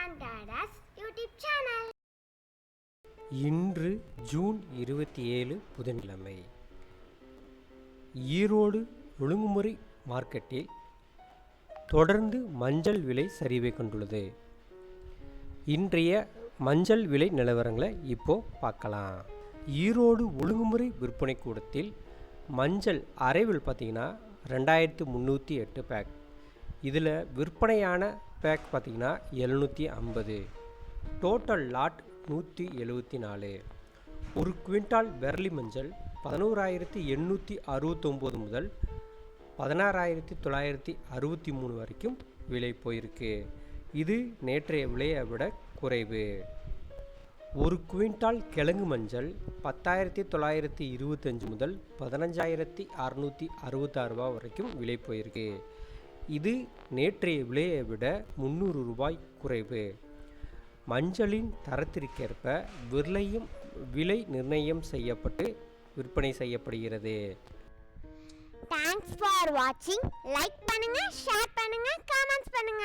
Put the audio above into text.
and YouTube channel. இன்று June இருபத்தி ஏழு புதன்கிழமை. ஈரோடு ஒழுங்குமுறை மார்க்கெட்டில் தொடர்ந்து மஞ்சள் விலை சரிவை கொண்டுள்ளது. இன்றைய மஞ்சள் விலை நிலவரங்களை இப்போ பார்க்கலாம். ஈரோடு ஒழுங்குமுறை விற்பனை கூடத்தில் மஞ்சள் அரைவில் பார்த்தீங்கன்னா ரெண்டாயிரத்து முந்நூற்றி எட்டு பேக். இதில் விற்பனையான பேக் பார்த்தீங்கன்னா எழுநூற்றி ஐம்பது. டோட்டல் லாட் நூற்றி எழுபத்தி நாலு. ஒரு குவிண்டால் வெரலி மஞ்சள் பதினோராயிரத்தி எண்ணூற்றி அறுபத்தொம்போது முதல் பதினாறாயிரத்தி தொள்ளாயிரத்தி அறுபத்தி மூணு வரைக்கும் விலை போயிருக்கு. இது நேற்றைய விலையை விட குறைவு. ஒரு குவிண்டால் கிழங்கு மஞ்சள் பத்தாயிரத்தி தொள்ளாயிரத்தி இருபத்தஞ்சு முதல் பதினஞ்சாயிரத்தி அறநூற்றி அறுபத்தாறு ரூபா வரைக்கும் விலை போயிருக்கு. இது நேற்றைய விலையை விட முந்நூறு ரூபாய் குறைவு. மஞ்சளின் தரத்திற்கேற்ப விலையும் விலை நிர்ணயம் செய்யப்பட்டு விற்பனை செய்யப்படுகிறது. தேங்க்ஸ் ஃபார் வாட்சிங் லைக் பண்ணுங்க, ஷேர் பண்ணுங்க, comments பண்ணுங்க.